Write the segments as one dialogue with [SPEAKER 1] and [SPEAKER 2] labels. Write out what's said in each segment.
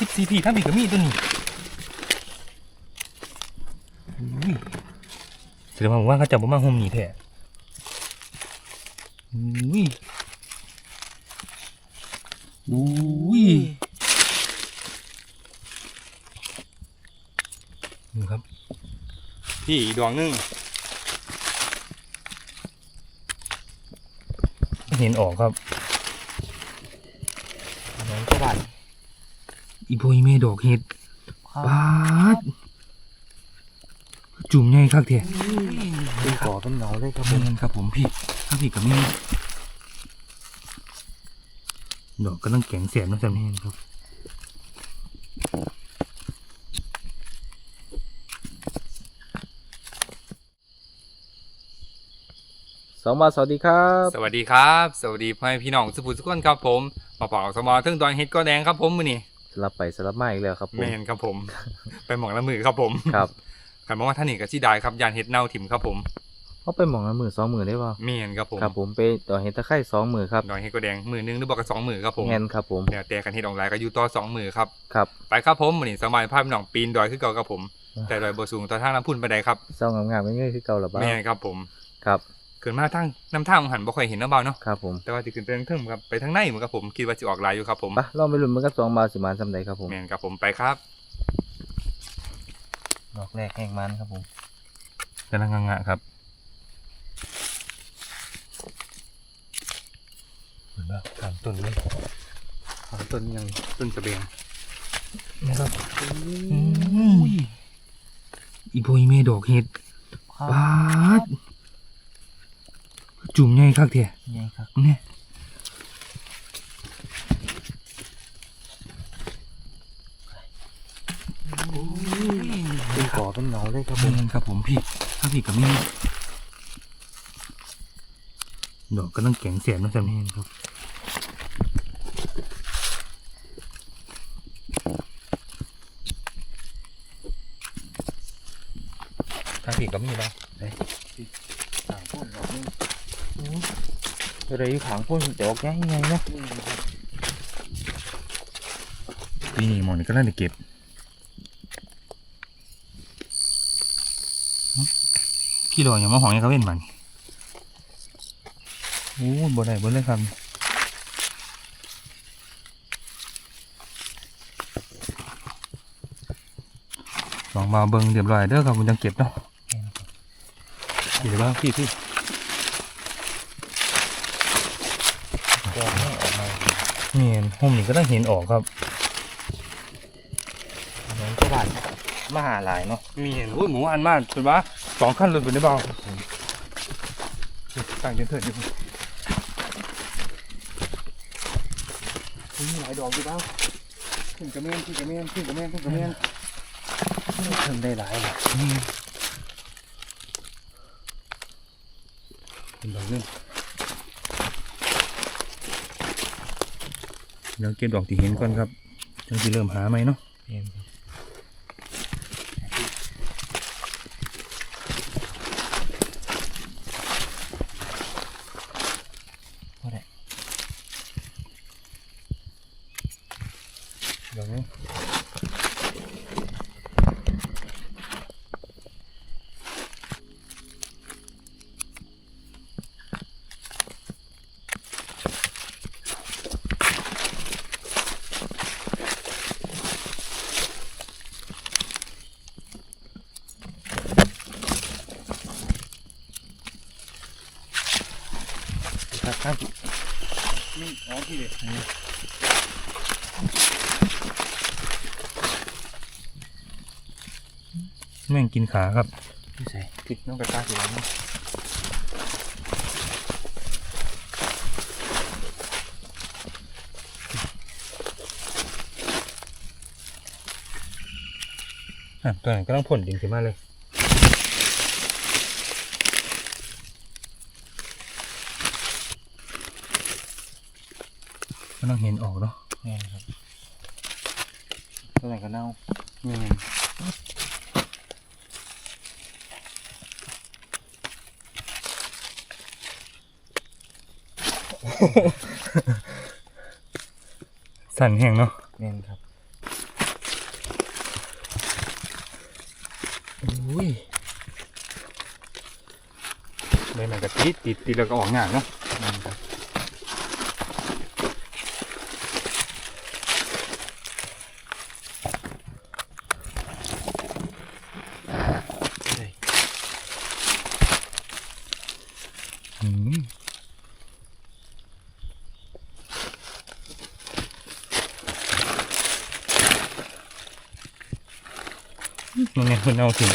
[SPEAKER 1] สิบสี่พีทั้งผีกับมีตัวนี้อุ้ยแสดงว่าผมว่าเขาจะบ่มาห่มนี่แท้อุ้ยอุ้ยนี่ครับ พี่อีกดวงหนึงเห็นออกครับ
[SPEAKER 2] น้องก็บาด
[SPEAKER 1] อีโพยเมดอกเห็ด
[SPEAKER 2] ครับ
[SPEAKER 1] บาดจุ่มใหญ่คักเถอะ
[SPEAKER 2] เป็นก่อเป็นเหงาเลยครับ
[SPEAKER 1] ครับผมครับผมพี่ถ้าพี่กับแม่ดอกก็ต้องแข็งเสียบนะจ๊ะแม่ครับ
[SPEAKER 2] สองบาทสวัสดีครับ
[SPEAKER 1] สวัสดีครับ สวัสดีพ่อแม่พี่น้องสุภูสุขคนครับผมปอปอสมอทึ่งดอนเฮ็ดก็แดงครับผมมือนี่
[SPEAKER 2] สลับไปสลับมาอีกแล้วครับผม
[SPEAKER 1] แมนครับผม ไปหมองละมือครับผม
[SPEAKER 2] ครับ
[SPEAKER 1] ขันบอกว่าท่านนี่กับที่ได้ครับยานเฮ็ดเน่าถิ่มครับผม
[SPEAKER 2] เขาไปหมองละมือสองมือได้ป่ะ
[SPEAKER 1] แมนครับผม
[SPEAKER 2] ครับผมไปต่อเห็ดตะไคร่สองมือครับ
[SPEAKER 1] ดอนเฮ็ดก็แดงมือหนึงหรือบอกกับสองมือครับผม
[SPEAKER 2] แงนครับผม
[SPEAKER 1] แล้วแต่กันเฮ็ดออนไลน์ก็อยู่ต่อสองมือครับ
[SPEAKER 2] ครับ
[SPEAKER 1] ไปครับผมมือนี่สมัยภาพพี่น้องปีนดอยขึ้นเก่าครับผม แต่ดอยบ่สูงต่อทางน้ำพุ่นไปได้ครับ
[SPEAKER 2] เศร้างามๆไม่เงยคือเก่าหรอบ้า
[SPEAKER 1] แม่นครับผม
[SPEAKER 2] ครับ
[SPEAKER 1] เกินมาทางน้ำทางหันบ่ค่อยเห็นน้ำเบาเนาะ
[SPEAKER 2] ครับผม
[SPEAKER 1] แต่ว่าจะขึ้นไปทางเทิงครับไปทางในเหมือนกับผมคิดว่าจะออกลายอยู่ครับผม
[SPEAKER 2] ไปลองไปลุ้นมันกับสองบาทสิมานสำใดครับผม
[SPEAKER 1] แม่นครับผมไปครับ
[SPEAKER 2] ดอกแรกแห้งมันครับผม
[SPEAKER 1] กำลังงะครับเหมือนว่าถามต้นเลยถามต้นยังต้นสะเบียงนะครับอีโพยเมดอกเห็ดบาด จุ่มใหญ่คักเถอะ
[SPEAKER 2] ใหญ่ครับ
[SPEAKER 1] เนี่ย
[SPEAKER 2] เป็นก่อเป็นเหงาเลยครับผ
[SPEAKER 1] แม่
[SPEAKER 2] ม
[SPEAKER 1] นครับผมพี่ถ้าพี่กับแม่ดอกก็ต้องแข็งเสียบนะจ๊ะแม่นครับถ้าพี่กับมีบ้าง
[SPEAKER 2] ขางพ่นดอกนึง อะไรอยู่ขางพ่นดอกใหญ่ไงเนาะ
[SPEAKER 1] ปีนี้หมอนก็น่าจะเก็บพี่รออย่ามาหองให้เขาเว้นมันโอ้บ่ได้บ่เลยครับลองมาเบิ่งเรียบร้อยเด้อครับคุณจังเก็บเนาะเดี๋ยวบ้างพี่พี่
[SPEAKER 2] ดอกไม่ออกมา
[SPEAKER 1] เมีย นผมนี่ก็ต้องเห็นออกครับ
[SPEAKER 2] น้องก็บาดมาหาหลายเนาะ
[SPEAKER 1] เมียนโอ้ยหมูอันมากเป็นว่าสองขั้นเลยเป็นได้เปล่าต่างกันเถิดอยู่มีหลายดอกอยู่เปล่าขึ้นกระเมนขึ้นกระเมนขึ้นกระเมนขึ้นกระเมน
[SPEAKER 2] เพิ่มได้หลายเลย
[SPEAKER 1] เป็นดอกนึง เดี๋ยวเก็บดอกที่เห็นก่อนครับจังสิเริ่มหาไหมเนาะ
[SPEAKER 2] เห็นครับ
[SPEAKER 1] ดอกนึงครับครับนี่อ๋อพี่เด็ แม่งกินขาครับ
[SPEAKER 2] พี่ใส่
[SPEAKER 1] ผิดน้องกระตาสีแล้วนี่อะตัวไหนก็ต้องพ่นดินขึ้นมาเลยก็ต้องเห็นออกเนาะ
[SPEAKER 2] แม่นครับตัวไหนก็เน่า
[SPEAKER 1] นี่ สั่นแห้งเนาะ
[SPEAKER 2] แม่นครับอุ้ย
[SPEAKER 1] เลยมันก็ติดติดติดแล้วก็ออกงานเนาะ
[SPEAKER 2] แม่นครับ
[SPEAKER 1] มันไงมันเอาถึง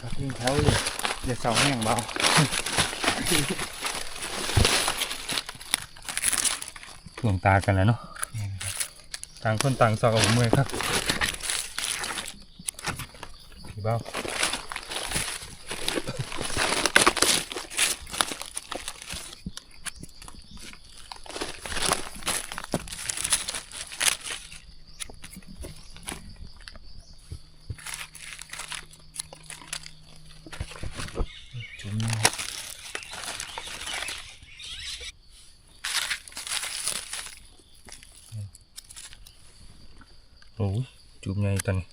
[SPEAKER 2] ครับยิ่งแถวเลยเดี๋ยวเสาแห้งเบา
[SPEAKER 1] ถ่วงตากันแล้วเนาะ
[SPEAKER 2] นี่ครับ
[SPEAKER 1] ต่างคนต่างสอกกับผมเมื่อยครับพี่เบ้า
[SPEAKER 2] จุ่ม
[SPEAKER 1] โอ้ย จูบใหญ่ตอนนี้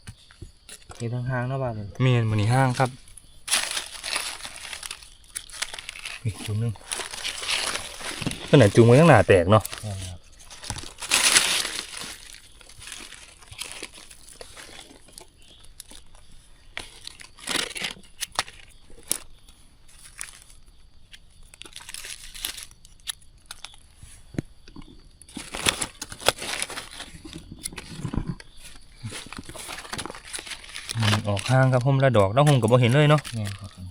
[SPEAKER 2] เห็นทางๆเนาะบ้านเลย
[SPEAKER 1] เมียนมันนี่ห้างครับนี่จูบหนึงขนาดจูงไว้ตั้งหนาแตกเนาะ ออกห้างครับผมละดอกแล้วผมก็บ่เห็นเลยเนาะ
[SPEAKER 2] นี่ครับผม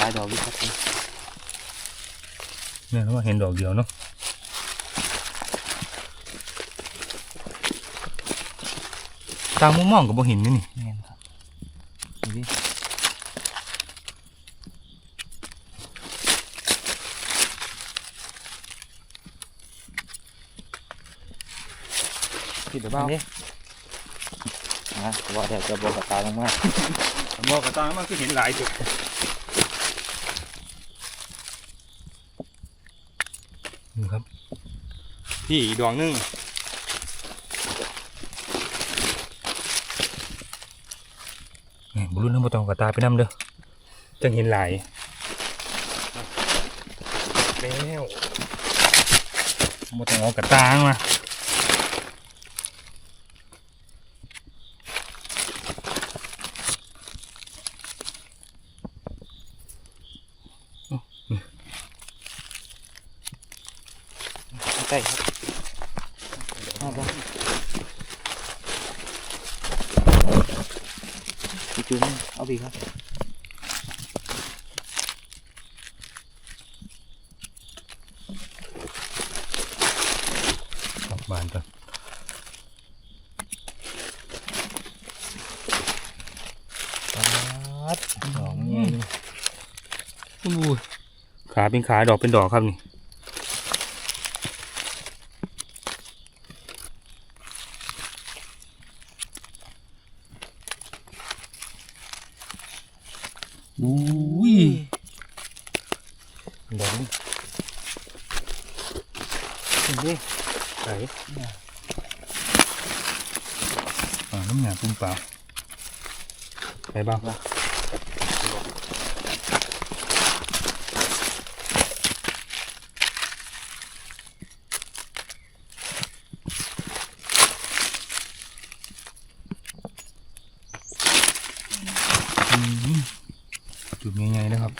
[SPEAKER 2] ลายดอกวิคับผม
[SPEAKER 1] เนี่ยแล้วว่าเห็นดอกเดียวเนาะตามมุมมองก็บ่เห็นนี่นี่
[SPEAKER 2] นี่ครับดูดิผิดหรือเปล่า นะว่าเดี๋ยวจะบอกกับตาลงมา
[SPEAKER 1] บอกกับตามันคือเห็นหลายจุดนี่ครับ พี่อีกดวงหนึงนี่บุรุษน้ำบตองกับตาไปน้ำเด้อจังเห็นหลายแล้วบตองเอากับตามา
[SPEAKER 2] ใช่ครับ เอาไปอีกจุดหนึงเอาบีครับ
[SPEAKER 1] ออกบานจ้ะ
[SPEAKER 2] ปัดดอกนี่
[SPEAKER 1] อู้ยขาเป็นขาดอกเป็นดอกครับนี่ อุ้ยดอกนี่
[SPEAKER 2] ถึงดิ
[SPEAKER 1] ไหนอ่าปุ้มเปล่าไปบ้างจุดง่ายๆนะครับ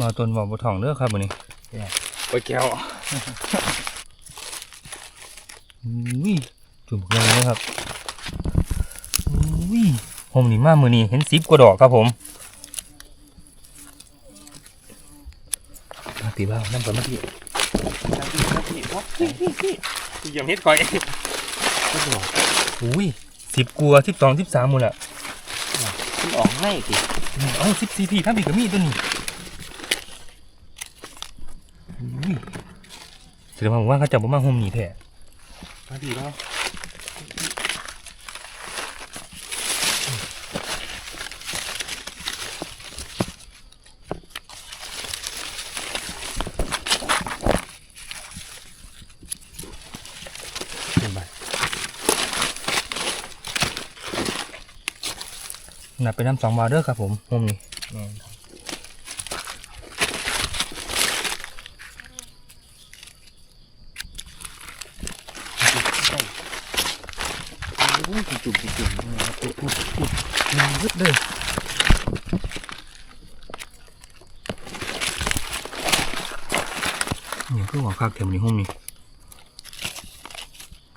[SPEAKER 1] มาต้นบอกบถ่องเด้อครับวันนี้ไปแก้วอุ้ยจุ่มงานเลยครับอุ้ยผมนี่มามือนี้เห็นสิบกว่าดอกครับผมมาตีบ้าน้ำกันมาที่ยังเฮ็ดคอยอุ้ยสิบกลัวสิบสองสิบสามหมดละ
[SPEAKER 2] มันออกง่ายสิ
[SPEAKER 1] เอ้าสิบสี่พีทั้งปีกก็มีตัวนี้ ดงว่าผมว่าเขาจะบ่มาห่มนี้แท้
[SPEAKER 2] ดีแล้ว
[SPEAKER 1] นับเป็นน้ำสองบาทเด้อครับผมมุมนี้
[SPEAKER 2] แม่นครับโอ้ยจุ่มจุ่มๆนะครับปุ๊บปุ๊บปุ๊บ
[SPEAKER 1] มันยึดเลยนี่คือหัวคากเข็มในห้องนี้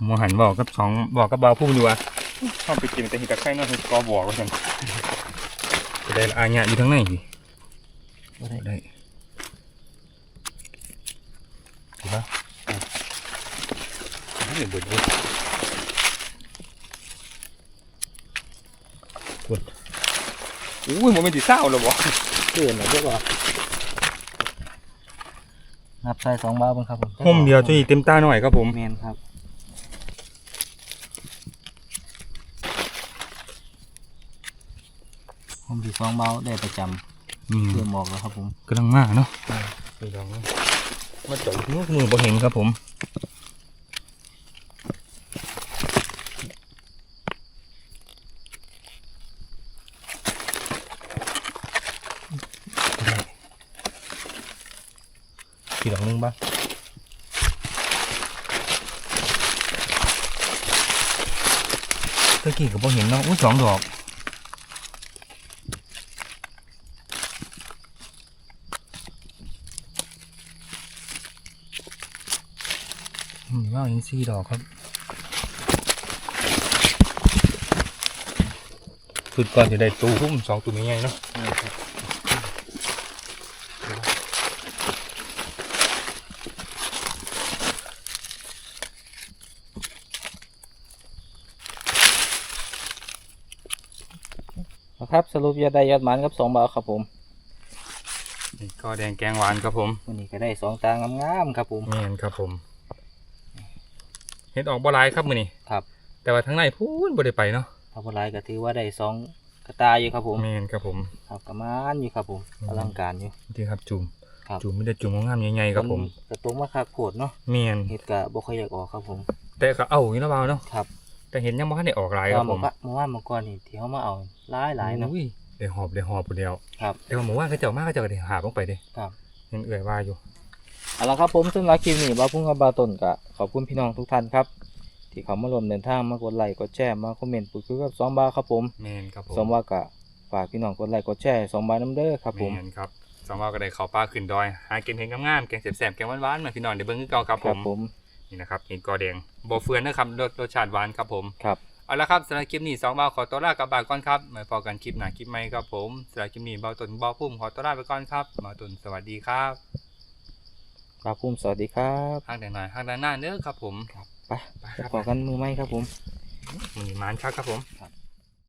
[SPEAKER 1] หมหันบอกกับสองบอกกับบ่าวพุ่มดีว่าชอบไปกินแต่ห็ดตะไคร้เนาจะกอบอกว่าฉันจะได้อาญะอยู่ทั้งในสิ
[SPEAKER 2] บ่ได้
[SPEAKER 1] ได้ถูกปะเดี๋ยวเบิดเบิดกด อุ้ยมันเป็นสีเศร้าแล้วบ่
[SPEAKER 2] เกินแล้วเด้อบ่นับใส่สองบาทเบิ่งครับผม
[SPEAKER 1] ห่มเดียวจะอีเต็มตาหน่อยครับผม
[SPEAKER 2] แม่นครับผมที่สองเบาได้ประจำ
[SPEAKER 1] นี่
[SPEAKER 2] เพื่อหมอกแล้วครับผม
[SPEAKER 1] กำลังมาเนาะไปลองมาจับมือมือบ่เห็นครับผมกี่ดอกหนึงบ้างตะ กี้ก็บ่เห็นเนาะอุ้ยสองดอกอืมว่าเห็นสี่ดอกครับฝุดก่อนจะได้ตูหุ้มสองตัวนี้ไงเนาะ
[SPEAKER 2] นะครับสรุปยอดได้ยอดหมันครับสองบาทครับผม
[SPEAKER 1] นี่ก็แดงแกงหวานครับผม
[SPEAKER 2] วันนี้ก็ได้สองตางามๆครับผม
[SPEAKER 1] แม่นครับผม เห็ดออกบ่หลายครับมื้อนี้
[SPEAKER 2] ครับ
[SPEAKER 1] แต่ว่าทั้งในพูนบ่ได้ไปเนาะ
[SPEAKER 2] ถ้าบรายก็ถือว่าได้สองกระตาอยู่ครับผม
[SPEAKER 1] แม่นครับผม
[SPEAKER 2] ครับประมาณอยู่ครับผม
[SPEAKER 1] อืม
[SPEAKER 2] อลังการอยู่
[SPEAKER 1] ที่ครับจุ่ม
[SPEAKER 2] ครับ
[SPEAKER 1] จุ่มไม่ได้จุ่มงามๆใหญ่ๆครับผม
[SPEAKER 2] นกระตุ้งมาคักโผดเนาะ
[SPEAKER 1] แม่น
[SPEAKER 2] เห็ดกะบ่ค่อยอยากออกครับผม
[SPEAKER 1] แต่ก็เอาอย่างนี้แล้วเปล่าเนาะ
[SPEAKER 2] ครับ
[SPEAKER 1] แต่เห็นยังบ่ทันได้ออกหลายค
[SPEAKER 2] ก็
[SPEAKER 1] รับผ
[SPEAKER 2] เมื่อ
[SPEAKER 1] ม
[SPEAKER 2] วานเมื่อวานเมื่อก่อนนี่ที่เขามาเอาหลายหลายๆเนาะ
[SPEAKER 1] อุ้ยได้หอบได้หอบผู้เดียว
[SPEAKER 2] ครับ
[SPEAKER 1] แต่ว่าหมู่ว่านเขาเจ้ามากเขาเจ้าก็ได้หาบลงไปเด้
[SPEAKER 2] ครับ
[SPEAKER 1] เห็นเอื่อยว่าอยู่
[SPEAKER 2] เอาละครับผมสำหรับคลิปนี้บ่าวพุ่งกับบาวต้นกะขอบคุณพี่น้องทุกท่านครับ ที่เขามาร่วมเดินทางมากดไลค์กดแชร์มาคอมเมนต์พูดคุยกับสองบาทครับผม
[SPEAKER 1] แม่นครับผม
[SPEAKER 2] สองบาทกะฝากพี่น้องกดไลค์กดแชร์สองบาทน้ำเด้อครับผม
[SPEAKER 1] แม่นครับสองว่าก็ได้เข้าป่าขึ้นดอยหาเก็บเห็นงามๆแกงแสบๆแกงหวานๆมาพี่น้องเดี๋ยวเบิ่งคือเก่าครับ
[SPEAKER 2] ค
[SPEAKER 1] ผ
[SPEAKER 2] รับ
[SPEAKER 1] ม
[SPEAKER 2] ผม
[SPEAKER 1] นี่นะครับเห็นกอแดงบ่เฟือนนะครับรสรสชาติหวานครับผม
[SPEAKER 2] ครับ
[SPEAKER 1] เอาละครับสำหรับคลิปนี้สองบ่าวขอตัวลากลับบ้านก่อนครับมาพอกันคลิปหน้าคลิปใหม่ครับผมสำหรับคลิปนี้บ่าวตุนบ่าวพุ่มขอตัวลาไปก่อนครับบ่าวตุนสวัสดีครับ
[SPEAKER 2] บาวพุ่มสวัสดีครับ
[SPEAKER 1] ห้างแต่หน่อยห้างด้านหน้าเด้อครับผม
[SPEAKER 2] ไป
[SPEAKER 1] ไป
[SPEAKER 2] ไป
[SPEAKER 1] ครับ
[SPEAKER 2] ขอกันมือไหมครับผม
[SPEAKER 1] มันมานครับครับผม
[SPEAKER 2] ครับ